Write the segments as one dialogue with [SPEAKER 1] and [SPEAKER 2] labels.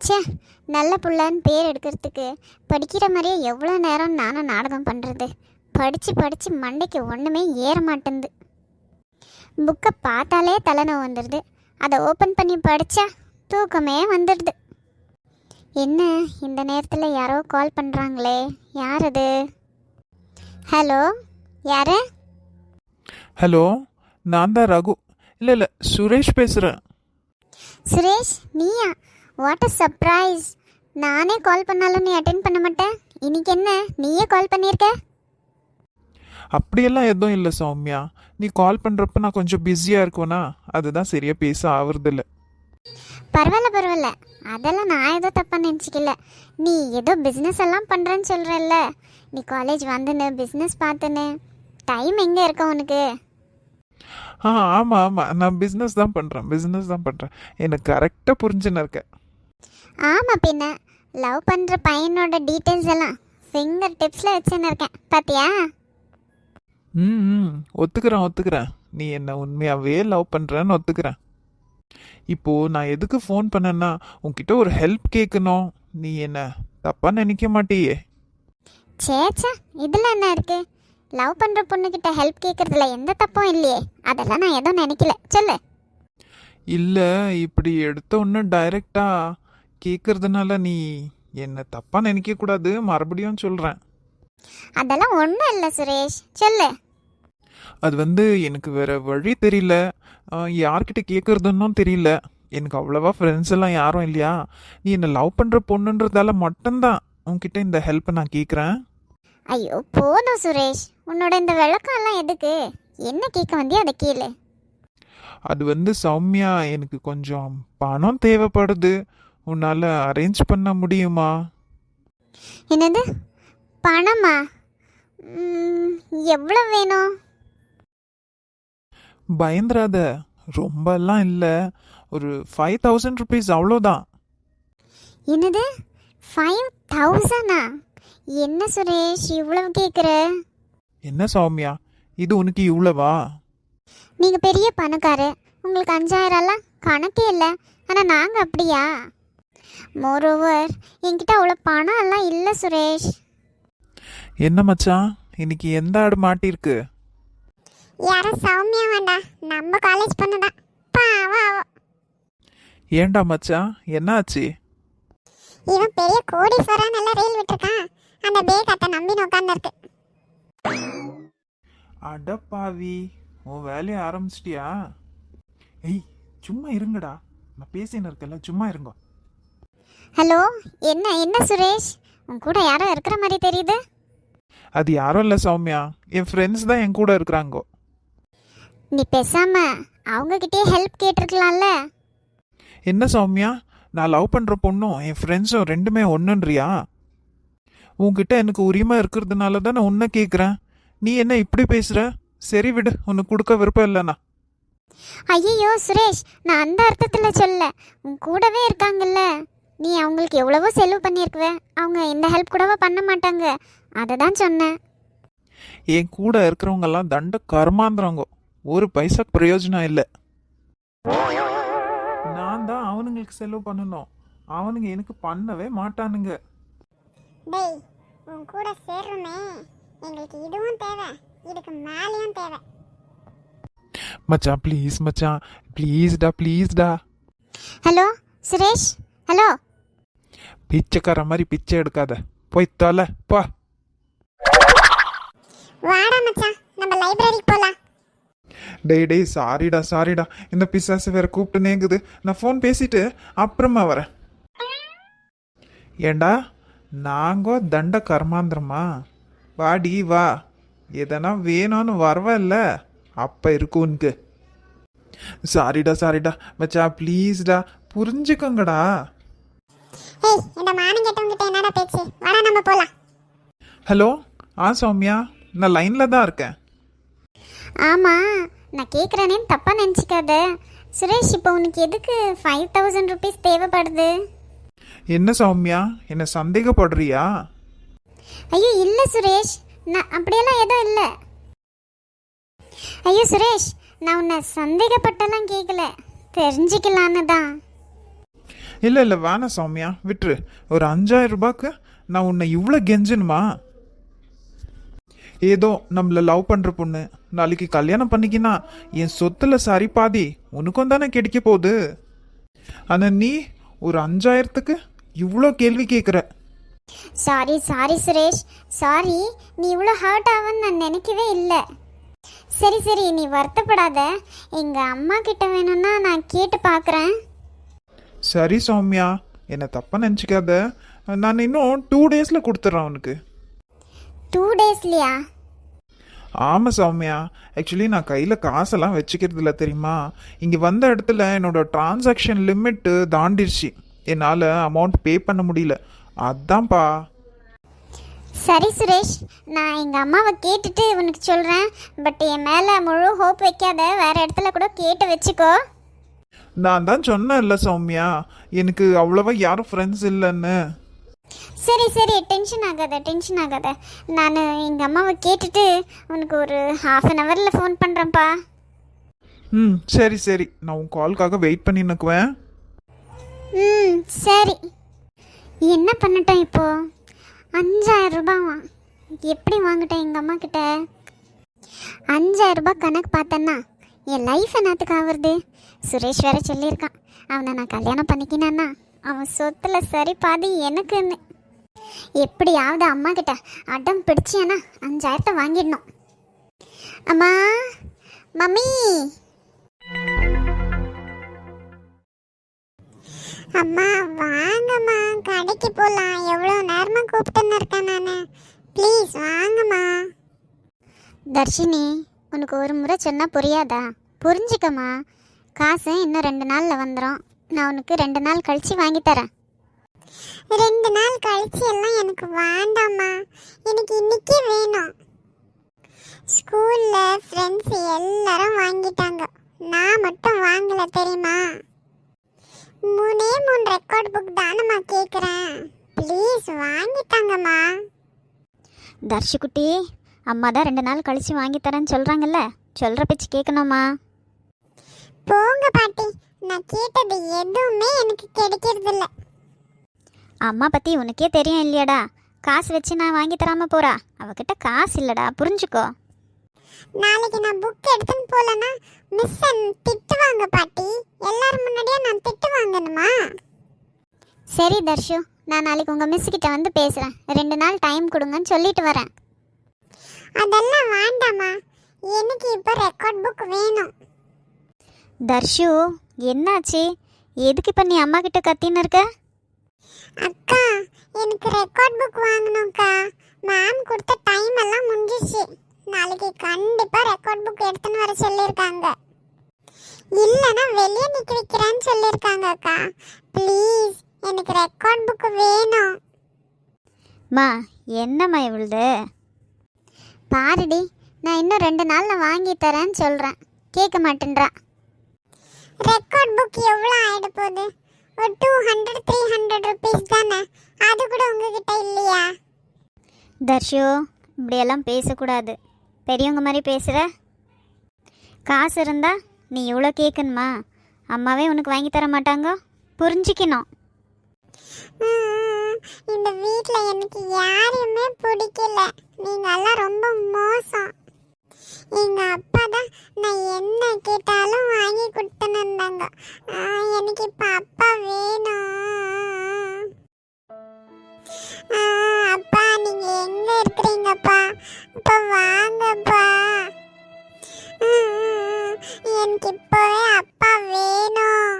[SPEAKER 1] ச்சே நல்ல புள்ளன்னு பேர் எடுக்கிறதுக்கு படிக்கிற மாதிரியே எவ்வளோ நேரம் நானும் நாடகம் பண்ணுறது படித்து படித்து மண்டைக்கு ஒன்றுமே ஏற மாட்டேங்குது புக்கை பார்த்தாலே தலைநோவு வந்துடுது அதை ஓப்பன் பண்ணி படித்தா தூக்கமே வந்துடுது என்ன இந்த நேரத்தில் யாரோ கால் பண்ணுறாங்களே யார் அது? ஹலோ யாரு?
[SPEAKER 2] ஹலோ நான் தான் ரகு. இல்லை இல்லை சுரேஷ் பேசுகிறேன்
[SPEAKER 1] சுரேஷ் நீயா? வாட் அ சர்ப்ரைஸ் நானே கால் பண்ணாலும் நீ அட்டென்ட் பண்ண மாட்டேன் இன்னைக்கு என்ன? நீயே கால் பண்ணியிருக்க
[SPEAKER 2] அப்படியெல்லாம் எதுவும் இல்லை சௌமியா. நீ கால் பண்ணுறப்ப நான் கொஞ்சம் பிஸியாக இருக்குவேனா அதுதான் சரியாக பேச ஆகுறதில்ல
[SPEAKER 1] பரவாயில்ல பரவாயில்ல. அதெல்லாம் நான் ஏதோ தப்பாக நினச்சிக்கல. நீ ஏதோ பிஸ்னஸ் எல்லாம் பண்ணுறேன்னு சொல்கிறல்ல நீ காலேஜ் வந்துன்னு பிஸ்னஸ் பார்த்துன்னு. டைம் எங்கே இருக்க உனக்கு?
[SPEAKER 2] ஆ ஆமாம் ஆமாம் நான் பிஸ்னஸ் தான் பண்ணுறேன் பிஸ்னஸ் தான் பண்ணுறேன் எனக்கு கரெக்டாக புரிஞ்சுன்னு இருக்கேன்
[SPEAKER 1] ஆமாம் பின்ன. லவ் பண்ணுற பையனோட டீட்டெயில்ஸ் எல்லாம் ஃபிங்கர் டிப்ஸில் வச்சுன்னு இருக்கேன் பார்த்தியா
[SPEAKER 2] ம் ஒத்துக்கிறேன் ஒத்துக்கிறேன். நீ என்ன உண்மையாகவே லவ் பண்ணுறேன்னு ஒத்துக்கிறேன். இப்போது நான் எதுக்கு ஃபோன் பண்ணேன்னா உன்கிட்ட ஒரு ஹெல்ப் கேட்கணும் நீ என்ன தப்பாக நினைக்க மாட்டியே?
[SPEAKER 1] சேச்சா இதில் என்ன இருக்கு? லவ் பண்ணுற பொண்ணுக்கிட்ட ஹெல்ப் கேட்குறதுல எந்த தப்பும் இல்லையே. அதெல்லாம் நான் எதுவும் நினைக்கல. சொல்லு.
[SPEAKER 2] இல்லை இப்படி எடுத்த உடனே டைரெக்டாக கேட்கறதுனால நீ என்ன தப்பாக நினைக்கக்கூடாது மறுபடியும் சொல்கிறேன்
[SPEAKER 1] அதெல்லாம் ஒன்றும் இல்லை சுரேஷ். சொல்லு.
[SPEAKER 2] அது வந்து எனக்கு வேற வழி தெரியல. யார்கிட்ட கேட்கறதுன்னும் தெரியல. எனக்கு அவ்வளவா ஃப்ரெண்ட்ஸ் எல்லாம் யாரும் இல்லையா? நீ என்ன லவ் பண்ணுற பொண்ணுன்றதால மட்டும்தான் உன்கிட்ட இந்த ஹெல்ப்பை நான் கேட்குறேன்
[SPEAKER 1] ஐயோ போதும் சுரேஷ். உன்னோட இந்த விளக்கம் எல்லாம் எதுக்கு? என்ன கேட்க வந்தியோ அதை கேளு.
[SPEAKER 2] அது வந்து சௌமியா எனக்கு கொஞ்சம் பணம் தேவைப்படுது. உன்னால் அரேஞ்ச் பண்ண முடியுமா?
[SPEAKER 1] என்னது? பணமா? எவ்வளோ வேணும்?
[SPEAKER 2] பயந்துராத. ரொம்பலாம் இல்லை. ஒரு ஃபைவ் தௌசண்ட் ருபீஸ் அவ்வளோதான்.
[SPEAKER 1] என்னது? ஃபைவ் தௌசண்டா என்ன சுரேஷ் இவ்வளவு கேட்குற
[SPEAKER 2] என்ன சௌமியா? இது உனக்கு இவ்வளவா?
[SPEAKER 1] நீங்கள் பெரிய பணக்காரு உங்களுக்கு அஞ்சாயிரம்லாம் கணக்கே இல்லை. ஆனால் நாங்கள் அப்படியா? மோரோவர் என்கிட்ட அவ்வளோ பணம் எல்லாம் இல்லை சுரேஷ்.
[SPEAKER 2] என்ன மச்சான்? இன்னைக்கு எந்த ஆடு மாட்டிருக்கு
[SPEAKER 1] யாரும் சௌமியா வேண்டாம் நம்ம காலேஜ் பொண்ணுதான். பாவம்.
[SPEAKER 2] ஏன்டா மச்சான்? என்னாச்சு?
[SPEAKER 1] இவன் பெரிய கோடீஸ்வரன் நல்ல ரயில் விட்டுருக்கான். அந்த பேக் அத்தை நம்பி உட்காந்துருக்கு
[SPEAKER 2] அட பாவி உன் வேலையை ஆரம்பிச்சிட்டியா? ஏய் சும்மா இருங்கடா. நான் பேசின்னு இருக்கேன்ல சும்மா இருங்க.
[SPEAKER 1] ஹலோ என்ன என்ன சுரேஷ்? உன் கூட யாரோ இருக்கிற மாதிரி தெரியுது.
[SPEAKER 2] அது யாரும் இல்லை சௌமியா. என் ஃப்ரெண்ட்ஸ் தான் என் கூட இருக்கிறாங்கோ.
[SPEAKER 1] நீ பேசாம அவங்க கிட்டே ஹெல்ப் கேட்டிருக்கலாம்ல?
[SPEAKER 2] என்ன சௌமியா? நான் லவ் பண்ணுற பொண்ணும் என் ஃப்ரெண்ட்ஸும் ரெண்டுமே ஒன்றுன்றியா உன்கிட்ட எனக்கு உரிமை இருக்கிறதுனால தான் நான் உன்னை கேட்குறேன் நீ என்ன இப்படி பேசுகிற சரி விடு உனக்கு கொடுக்க விருப்பம் இல்லைண்ணா
[SPEAKER 1] ஐயோ சுரேஷ் நான் அந்த அர்த்தத்தில் சொல்ல உன் கூடவே இருக்காங்கல்ல. நீ அவங்களுக்கு எவ்வளவோ செலவு பண்ணியிருக்குவ. அவங்க இந்த ஹெல்ப் கூடவா பண்ண மாட்டாங்க. அதை தான் சொன்னேன்.
[SPEAKER 2] என் கூட இருக்கிறவங்கெல்லாம் தண்ட கர்மாந்திரங்க. ஒரு பைசா பிரயோஜனம் இல்லை. நான் தான் அவனுங்களுக்கு செலவு பண்ணணும். அவனுங்க எனக்கு பண்ணவே மாட்டானுங்க.
[SPEAKER 1] டேய் உன் கூட சேர்றோமே. எங்களுக்கு இதுவும் தேவை. இதுக்கு மேலேயும் தேவை.
[SPEAKER 2] மச்சான் ப்ளீஸ் மச்சான். ப்ளீஸ்டா ப்ளீஸ்டா
[SPEAKER 1] ஹலோ சுரேஷ் ஹலோ
[SPEAKER 2] பிச்சைக்கார மாதிரி பிச்சை எடுக்காத. போய் தொலை போ.
[SPEAKER 1] வாடா மச்சான் நம்ம லைப்ரரிக்கு போலாம்.
[SPEAKER 2] டேய் டேய் சாரிடா சாரிடா. இந்த பிசாசு வேற கூப்பிட்டு நேங்குது. நான் ஃபோன் பேசிட்டு அப்புறமா வரேன். ஏண்டா நாங்கோ தண்ட கர்மாந்திரமா? வாடி வா. எதனா வேணும்னு வரவல்ல அப்ப இருக்கும் உனக்கு. சாரிடா சாரிடா. மச்சா ப்ளீஸ்டா புரிஞ்சுக்கோங்கடா.
[SPEAKER 1] ஏய் இந்த மானம் கெட்டவங்கிட்ட என்னடா பேச்சு? வாடா நம்ம போலாம்.
[SPEAKER 2] ஹலோ ஆ சௌமியா நான் லைனில் தான் இருக்கேன்.
[SPEAKER 1] ஆமா நான் கேட்குறேனேன்னு தப்பா நினச்சிக்காத. சுரேஷ் இப்போ உனக்கு எதுக்கு ஃபைவ் தௌசண்ட் ருபீஸ் தேவைப்படுது?
[SPEAKER 2] என்ன சௌமியா என்ன சந்தேகப்படுறியா?
[SPEAKER 1] ஐயோ இல்லை சுரேஷ். நான் அப்படியெல்லாம் எதுவும் இல்லை. ஐயோ சுரேஷ் நான் உன்னை சந்தேகப்பட்டெல்லாம் கேட்கல தெரிஞ்சுக்கலான்னு தான்.
[SPEAKER 2] இல்லை இல்லை வேணாம் சௌமியா விட்டுரு. ஒரு அஞ்சாயிரம் ரூபாய்க்கு நான் உன்னை இவ்வளோ கெஞ்சணுமா ஏதோ நம்மளை லவ் பண்ணுற பொண்ணு நாளைக்கு கல்யாணம் பண்ணிக்கினா என் சொத்தில் சரி பாதி உனக்கும் தானே கிடைக்க போகுது? ஆனால் நீ ஒரு அஞ்சாயிரத்துக்கு இவ்வளோ கேள்வி கேட்குற
[SPEAKER 3] சாரி சாரி சுரேஷ். சாரி நீ இவ்வளோ ஹர்ட் ஆகும்னு நான் நினைக்கவே இல்லை. சரி சரி நீ வருத்தப்படாத. எங்கள் அம்மா கிட்ட வேணும்னா நான் கேட்டு பார்க்குறேன்
[SPEAKER 2] சரி சௌமியா என்னை தப்பாக நினச்சிக்காத. நான் இன்னும் டூ டேஸில் கொடுத்துட்றேன் அவனுக்கு.
[SPEAKER 3] டூ டேஸ்லையா
[SPEAKER 2] ஆமாம் சௌமியா. ஆக்சுவலி நான் கையில் காசெல்லாம் வச்சுக்கிறது இல்லை தெரியுமா? இங்கே வந்த இடத்துல என்னோட டிரான்சாக்ஷன் லிமிட்டு தாண்டிருச்சு. என்னால் அமௌண்ட் பே பண்ண முடியல. அதான்ப்பா.
[SPEAKER 3] சரி சுரேஷ் நான் எங்கள் அம்மாவை கேட்டுட்டு உனக்கு சொல்கிறேன் பட் என் மேலே முழு ஹோப் வைக்காத. வேறு இடத்துல கூட கேட்டு வச்சுக்கோ.
[SPEAKER 2] நான் தான் சொன்னேன்ல சௌமியா. எனக்கு அவ்வளோவா யாரும் ஃப்ரெண்ட்ஸ் இல்லைன்னு.
[SPEAKER 3] சரி சரி டென்ஷன் ஆகாத டென்ஷன் ஆகாத. நான் எங்கள் அம்மாவை கேட்டுட்டு உனக்கு ஒரு ஹாஃப் அன் ஹவரில் ஃபோன் பண்ணுறேன்ப்பா
[SPEAKER 2] ம் சரி சரி. நான் உன் கால்க்காக வெயிட் பண்ணி நிற்குவேன்.
[SPEAKER 3] ம் சரி. என்ன பண்ணட்டும் இப்போ? அஞ்சாயிரம் ரூபாவா எப்படி வாங்கிட்டேன் எங்கள் அம்மா கிட்ட அஞ்சாயிரம் ரூபாய் கணக்கு பார்த்தேன்னா என் லைஃப் என்னத்துக்கு ஆகுறது சுரேஷ் வேற சொல்லியிருக்கான். அவனை நான் கல்யாணம் பண்ணிக்கினான்னா அவன் சொத்துல சரி பாதி எனக்குன்னு. எப்படியாவது அம்மா கிட்ட அடம் பிடிச்சேன்னா அஞ்சாயிரத்தை வாங்கிடணும். அம்மா மம்மி. அம்மா வாங்கம்மா கடைக்கு போகலாம் எவ்வளோ நேரமாக கூப்பிட்டுன்னு இருக்கேன் நான். ப்ளீஸ் வாங்கம்மா. தர்ஷினி உனக்கு ஒரு முறை சொன்னால் புரியாதா? புரிஞ்சுக்கம்மா. காசு இன்னும் ரெண்டு நாளில் வந்துடும் நான் உனக்கு ரெண்டு நாள் கழிச்சு வாங்கி தரேன். ரெண்டு நாள் கழிச்சு எல்லாம் எனக்கு வேண்டாம்மா. எனக்கு இன்னைக்கே வேணும். ஸ்கூலில் ஃப்ரெண்ட்ஸ் எல்லாரும் வாங்கிட்டாங்க. நான் மட்டும் வாங்கல தெரியுமா? மூணே மூணு ரெக்கார்ட் புக் தானம்மா கேட்குறேன் ப்ளீஸ் வாங்கித்தாங்கம்மா தர்ஷிக்குட்டி அம்மா தான் ரெண்டு நாள் கழிச்சு வாங்கி தரேன்னு சொல்கிறாங்கல்ல சொல்கிற பேச்சு கேட்கணுமா போங்க பாட்டி. நான் கேட்டது எதுவுமே எனக்கு கிடைக்கிறது இல்ல அம்மா பற்றி உனக்கே தெரியும் இல்லையாடா. காசு வச்சு நான் வாங்கி தராம போறா. அவகிட்ட காசு இல்லடா. புரிஞ்சுக்கோ. நாளைக்கு நான் புக் எடுத்துன்னு போலனா மிஸ் திட்டுவாங்க பாட்டி. எல்லாரும் முன்னாடியே நான் திட்டு வாங்கணுமா? சரி தர்ஷு. நான் நாளைக்கு உங்க மிஸ் கிட்ட வந்து பேசுறேன். ரெண்டு நாள் டைம் கொடுங்கன்னு சொல்லிட்டு வரேன். அதெல்லாம் வேண்டாமா எனக்கு இப்போ ரெக்கார்ட் புக் வேணும். தர்ஷு என்னாச்சு? எதுக்கு இப்போ நீ அம்மா கிட்ட கத்தின்னு இருக்க? அக்கா எனக்கு ரெக்கார்ட் புக் வாங்கணும்க்கா. மேம் கொடுத்த டைம் எல்லாம் முடிஞ்சிச்சு நாளைக்கு கண்டிப்பா ரெக்கார்ட் புக் எடுத்துன்னு வர சொல்லியிருக்காங்க. இல்லைன்னா வெளியே நிக்க வைக்கிறேன்னு சொல்லியிருக்காங்க அக்கா. ப்ளீஸ் எனக்கு ரெக்கார்ட் புக் வேணும். மா என்னம்மா இவளுது? பாருடி நான் இன்னும் ரெண்டு நாளில் வாங்கி தரேன்னு சொல்கிறேன் கேட்க மாட்டேன்றா. ரெக்கார்ட் புக் எவ்வளோ ஆயிட போகுது? ஒரு two hundred three hundred rupees தானே? அது கூட உங்ககிட்ட இல்லையா? தர்ஷு இப்படியெல்லாம் பேசக்கூடாது. பெரியவங்க மாதிரி பேசுகிற காசு இருந்தா நீ இவ்வளோ கேட்கணுமா அம்மாவே உனக்கு வாங்கி தர மாட்டாங்க? புரிஞ்சிக்கணும். இந்த வீட்டில் எனக்கு யாரையுமே பிடிக்கல. நீங்கெல்லாம் ரொம்ப மோசம். எங்க அப்பா தான் நான் என்ன கேட்டாலும் வாங்கி கொடுத்துன்னு இருந்தாங்க ஆ, எனக்கு இப்ப அப்பா வேணும் அப்பா நீங்க எங்க இருக்கிறீங்கப்பா? அப்பா வாங்கப்பா. எனக்கு இப்போவே அப்பா வேணும்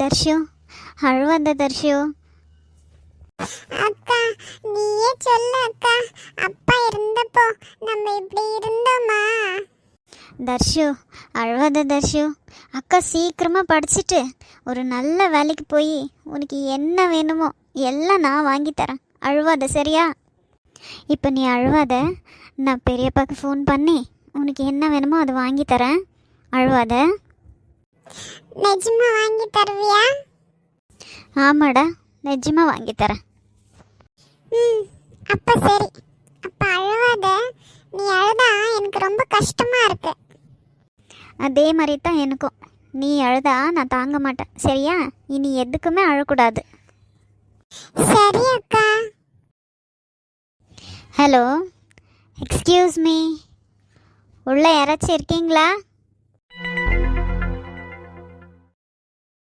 [SPEAKER 3] தர்ஷு அழுவாத தர்ஷு. அக்கா நீயே சொல்லு அக்கா. அப்பா இருந்தப்போ நம்ம இப்படி இருந்தோமா? தர்ஷு அழுவாத தர்ஷு. அக்கா சீக்கிரமா படிச்சுட்டு ஒரு நல்ல வேலைக்கு போய் உனக்கு என்ன வேணுமோ எல்லாம் நான் வாங்கி தரேன். அழுவாத சரியா? இப்போ நீ அழுவாத. நான் பெரியப்பாக்கு ஃபோன் பண்ணி உனக்கு என்ன வேணுமோ அதை வாங்கி தரேன். அழுவாத. நிஜமா வாங்கி தருவியா? ஆமாடா நிஜமா வாங்கி தரேன். ம் அப்ப சரி. அப்ப அழுவாத. நீ அழுதா எனக்கு ரொம்ப கஷ்டமாக இருக்கு. அதே மாதிரி தான் எனக்கும்.
[SPEAKER 4] நீ அழுதா நான் தாங்க மாட்டேன். சரியா? இனி எதுக்குமே அழக்கூடாது. சரி அக்கா. ஹலோ எக்ஸ்கியூஸ் மீ உள்ள யாராச்சும் இருக்கீங்களா?